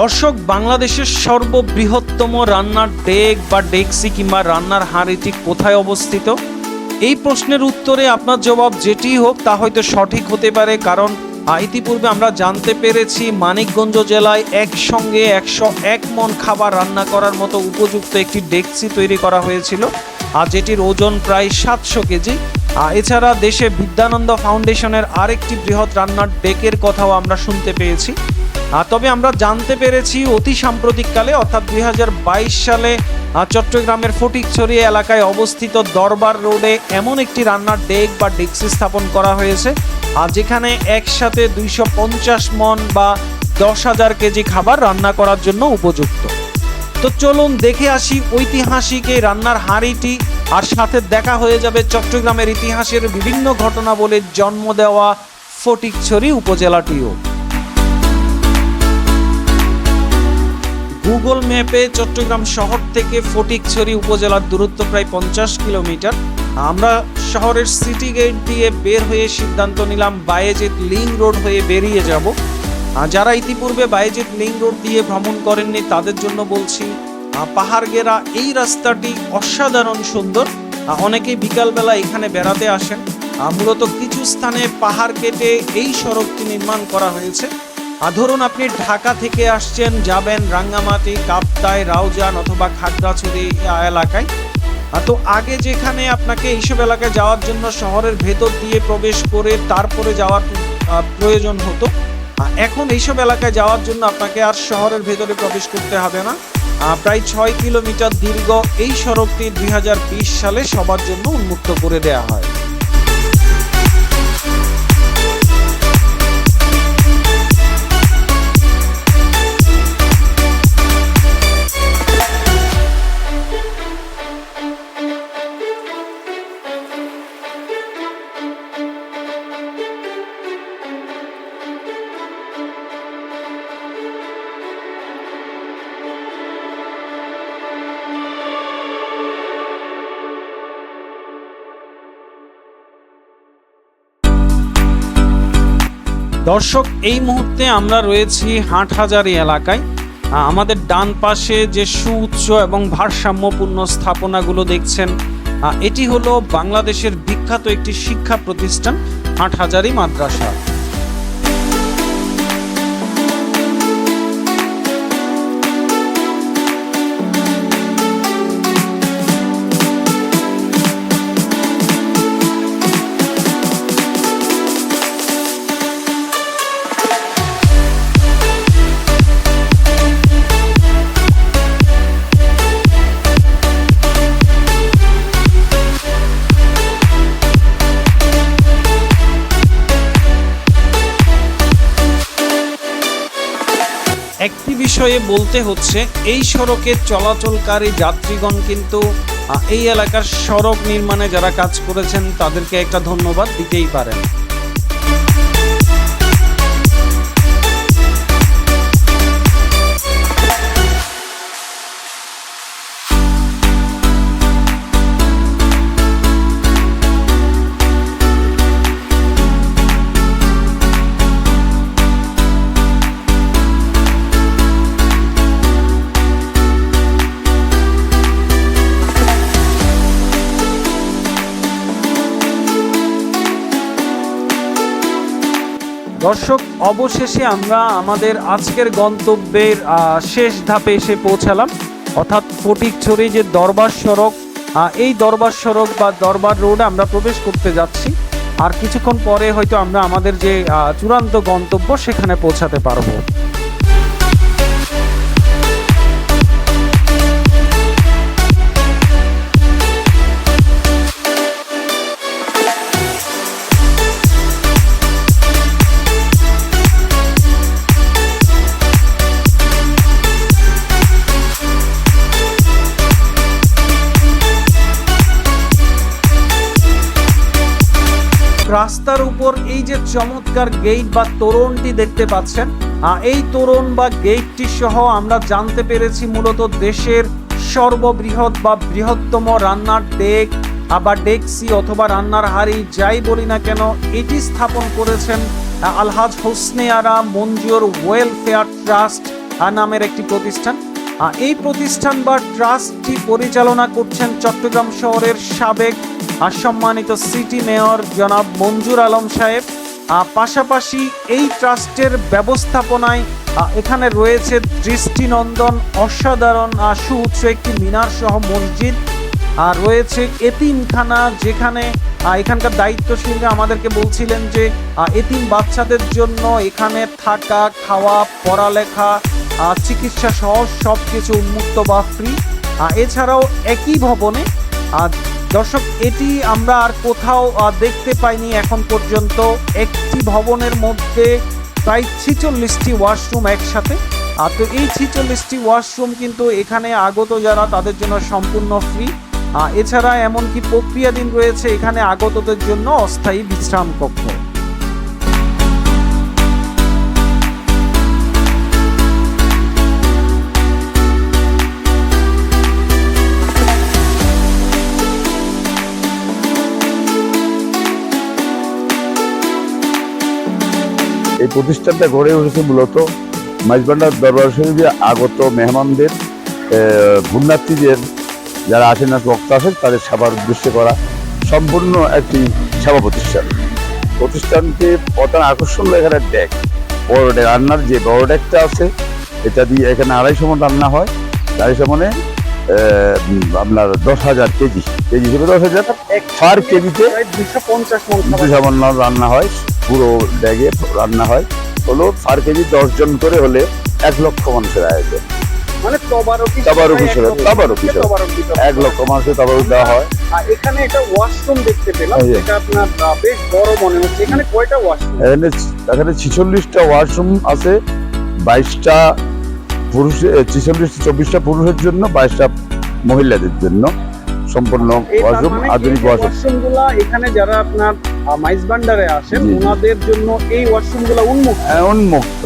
দর্শক, বাংলাদেশের সর্ববৃহত্তম রান্নার ডেক বা ডেক্সি কিংবা রান্নার হাঁড়িটি কোথায় অবস্থিত? এই প্রশ্নের উত্তরে আপনার জবাব যেটি হোক তা হয়তো সঠিক হতে পারে, কারণ ইতিপূর্বে আমরা জানতে পেরেছি মানিকগঞ্জ জেলায় একসঙ্গে একশো এক মন খাবার রান্না করার মতো উপযুক্ত একটি ডেক্সি তৈরি করা হয়েছিল, আর যেটির ওজন প্রায় সাতশো কেজি। এছাড়া দেশে বিদ্যানন্দ ফাউন্ডেশনের আরেকটি বৃহৎ রান্নার ডেকের কথাও আমরা শুনতে পেয়েছি। তবে আমরা জানতে পেরেছি অতি সাম্প্রতিককালে, অর্থাৎ দুই হাজার বাইশ সালে চট্টগ্রামের ফটিকছড়ি এলাকায় অবস্থিত দরবার রোডে এমন একটি রান্নার ডেক বা ডেক্সি স্থাপন করা হয়েছে আর যেখানে একসাথে দুইশো পঞ্চাশ মন বা দশ হাজার কেজি খাবার রান্না করার জন্য উপযুক্ত। তো চলুন দেখে আসি ঐতিহাসিক এই রান্নার হাঁড়িটি, আর সাথে দেখা হয়ে যাবে চট্টগ্রামের ইতিহাসের বিভিন্ন ঘটনা বলে জন্ম দেওয়া ফটিকছড়ি উপজেলাটিও। গুগল ম্যাপে চট্টগ্রাম শহর থেকে ফটিকছড়ি উপজেলার দূরত্ব প্রায় পঞ্চাশ কিলোমিটার। আমরা শহরের সিটি গেট দিয়ে বের হয়ে সিদ্ধান্ত নিলাম বায়েজিৎ লিং রোড হয়ে বেরিয়ে যাব। যারা ইতিপূর্বে বায়েজিৎ লিং রোড দিয়ে ভ্রমণ করেননি তাদের জন্য বলছি আহ, পাহাড় গেরা এই রাস্তাটি অসাধারণ সুন্দর। অনেকেই বিকালবেলা এখানে বেড়াতে আসেন। মূলত কিছু স্থানে পাহাড় কেটে এই সড়কটি নির্মাণ করা হয়েছে। ধরুন আপনি ঢাকা থেকে আসছেন, যাবেন রাঙ্গামাটি কাপ্তায় রাউজান অথবা খাগড়াছড়ি এলাকায়। তো আগে যেখানে আপনাকে এইসব এলাকায় যাওয়ার জন্য শহরের ভেতর দিয়ে প্রবেশ করে তারপরে যাওয়ার প্রয়োজন হতো। এখন এইসব এলাকায় যাওয়ার জন্য আপনাকে আর শহরের ভেতরে প্রবেশ করতে হবে না। প্রায় ছয় কিলোমিটার দীর্ঘ এই সড়কটি দুই হাজার বিশ সালে সবার জন্য উন্মুক্ত করে দেওয়া হয়। দর্শক, এই মুহূর্তে আমরা রয়েছি হাটহাজারি এলাকায়। আমাদের ডান পাশে যে সুউচ্চ এবং ভারসাম্যপূর্ণ স্থাপনাগুলো দেখছেন এটি হলো বাংলাদেশের বিখ্যাত একটি শিক্ষা প্রতিষ্ঠান, হাটহাজারি মাদ্রাসা। বিষয়ে বলতে হচ্ছে, এই সড়কে চলাচলকারী যাত্রীগণ কিন্তু এই এলাকার সড়ক নির্মাণে যারা কাজ করেছেন, তাদেরকে একটা ধন্যবাদ দিতেই পারেন। দর্শক, অবশেষে আমরা আমাদের আজকের গন্তব্যের শেষ ধাপে এসে পৌঁছালাম। অর্থাৎ ফটিকছড়ি যে দরবার সড়ক এই দরবার সড়ক বা দরবার রোডে আমরা প্রবেশ করতে যাচ্ছি। আর কিছুক্ষণ পরে হয়তো আমরা আমাদের যে চূড়ান্ত গন্তব্য সেখানে পৌঁছাতে পারব। চমৎকার গেট বা তোরণটি দেখতে পাচ্ছেন। এই তোরণ বা গেটটি সহ আমরা জানতে পেরেছি মূলত দেশের সর্ববৃহৎ বা বৃহত্তম রান্নার ডেক আবার ডেক্সি অথবা রান্নার হাড়ি, যাই বলি না কেন, এটি স্থাপন করেছেন আলহাজ হোসনে আরা, মঞ্জুর ওয়েলফেয়ার ট্রাস্ট নামের একটি প্রতিষ্ঠান। এই প্রতিষ্ঠান বা ট্রাস্টটি পরিচালনা করছেন চট্টগ্রাম শহরের সাবেক সম্মানিত সিটি মেয়র জনাব মঞ্জুর আলম সাহেব। পাশাপাশি এই ট্রাস্টের ব্যবস্থাপনায় এখানে রয়েছে দৃষ্টিনন্দন, অসাধারণ সুউচ্চ একটি মিনার সহ মসজিদ। আর রয়েছে এতিমখানা যেখানে এখানকার দায়িত্বশীলরা আমাদেরকে বলছিলেন যে এতিম বাচ্চাদের জন্য এখানে থাকা, খাওয়া, পড়ালেখা চিকিৎসা সহ সব কিছু উন্মুক্ত বা ফ্রি এছাড়াও একই ভবনে দর্শক, এটি আমরা আর কোথাও দেখতে পাইনি এখন পর্যন্ত। একটি ভবনের মধ্যে প্রায় ছিচল্লিশটি ওয়াশরুম একসাথে। আর তো এই ছিচল্লিশটি ওয়াশরুম কিন্তু এখানে আগত যারা, তাদের জন্য সম্পূর্ণ ফ্রি। এছাড়া এমনকি প্রক্রিয়াধীন রয়েছে, এখানে আগতদের জন্য অস্থায়ী বিশ্রাম কক্ষ এই প্রতিষ্ঠানটা গড়ে উঠেছে মূলত মাইজবান্ডার দরবার শরীফে আগত মেহমানদের আহ, যারা আসেন না বক্তা আসেন তাদের সেবার উদ্দেশ্যে করা সম্পূর্ণ একটি সেবা প্রতিষ্ঠান। প্রতিষ্ঠানকে প্রধান আকর্ষণ হলো এখানে ডেক। বড় ডেক রান্নার যে বড় ডেকটা আছে এটা দিয়ে এখানে আড়াইশো মন রান্না হয়। আড়াইশো মনে আপনার দশ হাজার কেজি। কেজি হিসেবে দশ হাজার। পার কেজিতে দুশো পঞ্চাশ মন রান্না হয়। পুরো ব্যাগে রান্না হয়। হলো পার কেজি দশ জন করে হলে এক লক্ষ মানুষের আয়োজন মানে তবারকি তবারকি হিসেবে, তবারকি এক লক্ষ মানুষের দেওয়া হয়। আর এখানে একটা ওয়াশরুম দেখতে পেলাম আপনার বেশ বড় মনে হচ্ছে। এখানে কয়টা ওয়াশরুম এখানে এখানে ছিচল্লিশটা ওয়াশরুম আছে। বাইশটা পুরুষ ছিচল্লিশ চব্বিশটা পুরুষের জন্য বাইশটা মহিলাদের জন্য। সম্পূর্ণ ওয়াশরুম আধুনিক ওয়াশরুম এখানে যারা আপনার মাইজ ভান্ডারে আসেন। ওনাদের জন্য এই ওয়াশরুমগুলো উন্মুক্ত? হ্যাঁ, উন্মুক্ত।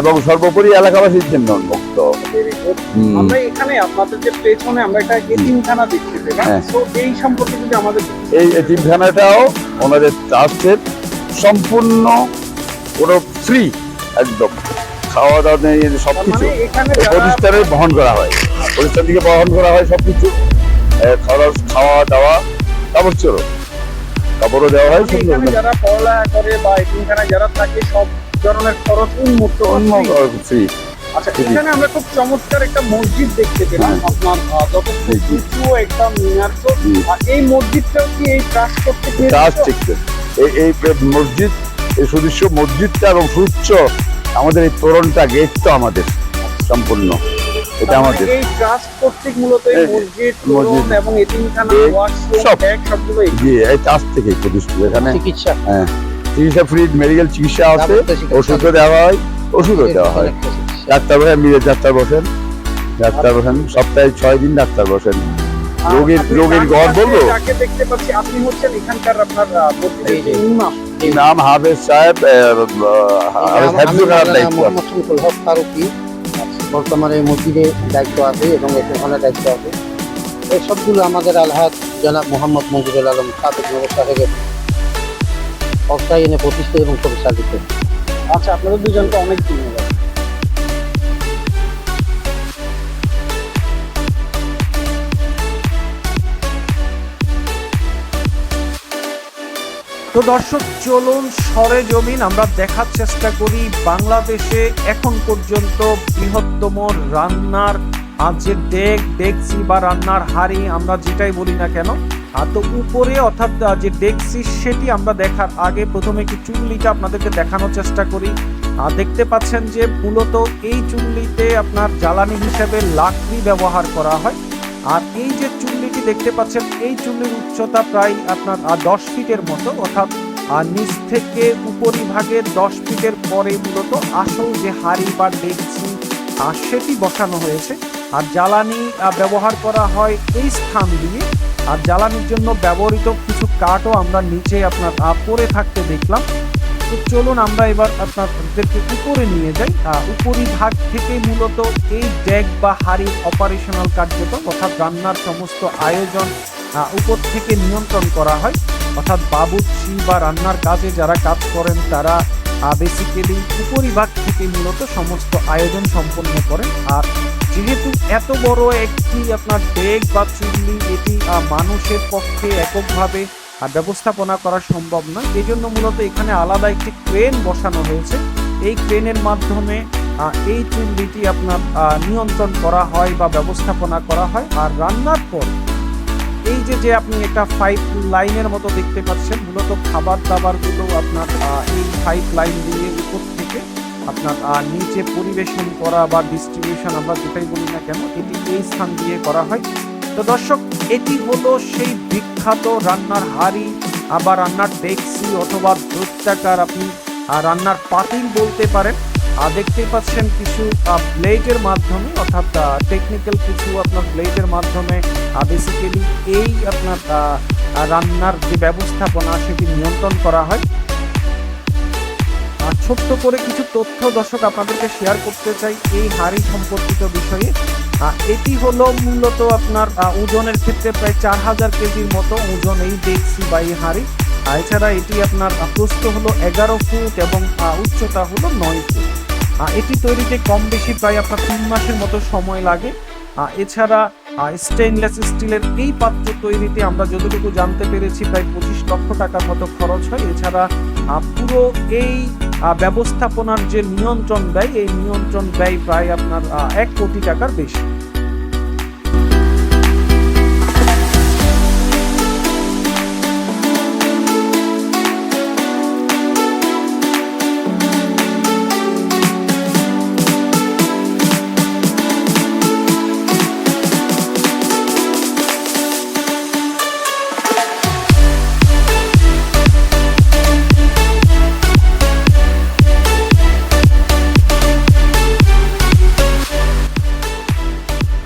এবং সর্বোপরি এলাকাবাসীর জন্য উন্মুক্ত। আমরা এখানে আপনাদের যে পেছনে আমরা একটা এতিমখানা দেখতে হ্যাঁ। তো এই সম্পর্কে যদি আমাদের এই এতিমখানাটাও ওনাদের ট্রাস্টের সম্পূর্ণ পুরো ফ্রি একদম। খাওয়া দাওয়া নেই সব কিছু মানে প্রতিষ্ঠানে বহন করা হয়। প্রতিষ্ঠান থেকে বহন করা হয় সব কিছু খরচ খাওয়া দাওয়া কাপড় চোরো। কাপড়ও দেওয়া হয় সুন্দর যারা পড়ালেখা করে বা এতিমখানায় যারা থাকে সব ধরনের খরচ উন্মুক্ত ফ্রি আচ্ছা। এখানে আমরা খুব চমৎকার একটা মসজিদ দেখতে পেলাম। আপনার যথেষ্ট জি, জি। একটা মিনার তো আর এই মসজিদটাও কি এই ট্রাস্ট করতে কাজ পেরেছে ঠিক এই এই মসজিদ এই সুদৃশ্য মসজিদটা এবং আমাদের এই তোরণটা গেট তো আমাদের সম্পূর্ণ। এটা আমাদের। এই ট্রাস্ট কর্তৃক মূলত এই মসজিদ মসজিদ, এবং এতিমখানা এই ওয়াশরুম সব। সবগুলো জি এই কাজ থেকে প্রতিষ্ঠিত এখানে। চিকিৎসা। হ্যাঁ চিকিৎসা ফ্রি মেডিকেল চিকিৎসা আছে ওষুধও দেওয়া হয় ওষুধও দেওয়া হয়। ডাক্তার বসেন নিজের ডাক্তার বসেন ডাক্তার বসেন সপ্তাহে ছয় দিন ডাক্তার বসেন। রোগীর রোগীর পাশে বলব? দেখতে পাচ্ছি আপনি হচ্ছেন এখানকার আপনার। নাম হাফেজ সাহেব বর্তমানে মসজিদে দায়িত্ব আছে এবং এখানে দায়িত্ব আছে। এই সবগুলো আমাদের আলহাদ জনাব মোহাম্মদ মঞ্জুরুল আলম সাবেক নগর সাহেবের এনে প্রতিষ্ঠিত এবং পরিচালিত। আচ্ছা আপনাদের দুজনকে অনেক ধন্যবাদ। তো দর্শক, চলুন সরে জমিন। আমরা দেখার চেষ্টা করি বাংলাদেশে এখন পর্যন্ত বৃহত্তম রান্নার যে ডেক ডেকসি বা রান্নার হাড়ি আমরা যেটাই বলি না কেন। তো উপরে অর্থাৎ যে ডেকসি সেটি আমরা দেখার আগে প্রথমে কি চুল্লিটা আপনাদেরকে দেখানোর চেষ্টা করি। আর দেখতে পাচ্ছেন যে মূলত এই চুল্লিতে আপনার জ্বালানি হিসেবে লাকড়ি ব্যবহার করা হয়। আর এই যে চুল্লিটি দেখতে পাচ্ছেন এই চুল্লির উচ্চতা প্রায় আপনার দশ ফিটের মতো অর্থাৎ আর নিচ থেকে উপরিভাগে দশ ফিটের পরে মূলত আসল যে হাড়ি বা ডেকচি আহ, সেটি বসানো হয়েছে। আর জ্বালানি ব্যবহার করা হয় এই স্থান দিয়ে। আর জ্বালানির জন্য ব্যবহৃত কিছু কাঠও আমরা নিচে আপনার পরে থাকতে দেখলাম। তো চলুন আমরা এবার আপনাদেরকে উপরে নিয়ে যাই। উপরিভাগ থেকে মূলত এই ড্যাগ বা হাড়ির অপারেশনাল কার্যক্রম অর্থাৎ রান্নার সমস্ত আয়োজন উপর থেকে নিয়ন্ত্রণ করা হয়। অর্থাৎ বাবুর্চি বা রান্নার কাজে যারা কাজ করেন, তারা বেসিক্যালি উপরিভাগ থেকে মূলত সমস্ত আয়োজন সম্পন্ন করেন। আর যেহেতু এত বড় একটি আপনার ডেক বা চুল্লি, এটি মানুষের পক্ষে এককভাবে ব্যবস্থাপনা করা সম্ভব নয় এই জন্য মূলত এখানে আলাদা একটি ক্রেন বসানো হয়েছে। এই ক্রেনের মাধ্যমে এই চুল্লিটি আপনার নিয়ন্ত্রণ করা হয় বা ব্যবস্থাপনা করা হয়। আর রান্নার পর, এই যে যে আপনি একটা পাইপ লাইনের মতো দেখতে পাচ্ছেন, মূলত খাবার দাবারগুলো আপনার এই পাইপ লাইন দিয়ে উপর থেকে আপনার নিচে পরিবেশন করা বা ডিস্ট্রিবিউশন আমরা যেটাই বলি না কেন, এটি এই স্থান দিয়ে করা হয়। তো দর্শক, এটি হলো সেই বিখ্যাত রান্নার হাড়ি। আবার রান্নার ডেক্সি অথবা দৈত্যাকার আপনি রান্নার পাতিল বলতে পারেন। আর দেখতেই পাচ্ছেন কিছু ব্লেডের মাধ্যমে, অর্থাৎ টেকনিক্যাল কিছু আপনার ব্লেডের মাধ্যমে বেসিক্যালি এই আপনার রান্নার যে ব্যবস্থাপনা সেটি নিয়ন্ত্রণ করা হয়। ছোট্ট করে কিছু তথ্য দর্শক আপনাদেরকে শেয়ার করতে চাই এই হাড়ি সম্পর্কিত বিষয়ে। এটি হলো মূলত আপনার ওজনের ক্ষেত্রে প্রায় চার হাজার কেজির মতো ওজন এই দেখছি বা এই হাড়ি এছাড়া এটি আপনার প্রস্থ হলো এগারো ফুট এবং উচ্চতা হলো নয় ফুট। এটি তৈরিতে কম বেশি প্রায় আপনার তিন মাসের মতো সময় লাগে। এছাড়া স্টেনলেস স্টিলের এই পাত্র তৈরিতে আমরা যতটুকু জানতে পেরেছি, প্রায় পঁচিশ লক্ষ টাকার মতো খরচ হয়। এছাড়া পুরো এই ব্যবস্থাপনার যে নিয়ন্ত্রণ ব্যয় এই নিয়ন্ত্রণ ব্যয় প্রায় আপনার এক কোটি টাকার বেশি।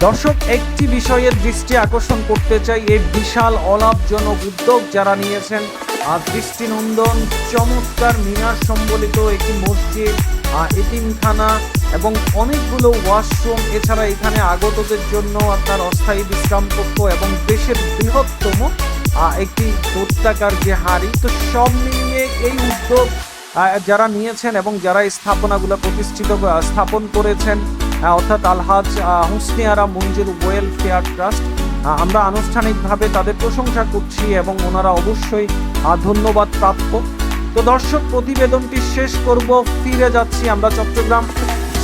দর্শক, একটি বিষয়ের দৃষ্টি আকর্ষণ করতে চাই এই বিশাল অলাভজনক উদ্যোগ যারা নিয়েছেন। আর দৃষ্টিনন্দন চমৎকার মিনার সম্বলিত একটি মসজিদ এতিমখানা এবং অনেকগুলো ওয়াশরুম, এছাড়া এখানে আগতদের জন্য আপনার অস্থায়ী বিশ্রাম কক্ষ এবং দেশের বৃহত্তম একটি দৈত্যাকার যে হাড়ি। তো সব মিলিয়ে এই উদ্যোগ যারা নিয়েছেন এবং যারা স্থাপনাগুলো প্রতিষ্ঠিত স্থাপন করেছেন অর্থাৎ আলহাজ আহ, হুসনে আরা মঞ্জুর ওয়েলফেয়ার ট্রাস্ট। আমরা আনুষ্ঠানিকভাবে তাদের প্রশংসা করছি এবং ওনারা অবশ্যই ধন্যবাদ প্রাপ্য। তো দর্শক প্রতিবেদনটি শেষ করব ফিরে যাচ্ছি আমরা চট্টগ্রাম।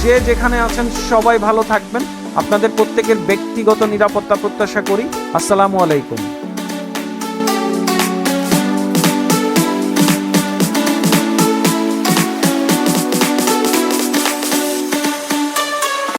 যে যেখানে আছেন সবাই ভালো থাকবেন। আপনাদের প্রত্যেকের ব্যক্তিগত নিরাপত্তা প্রত্যাশা করি। আসসালামু আলাইকুম।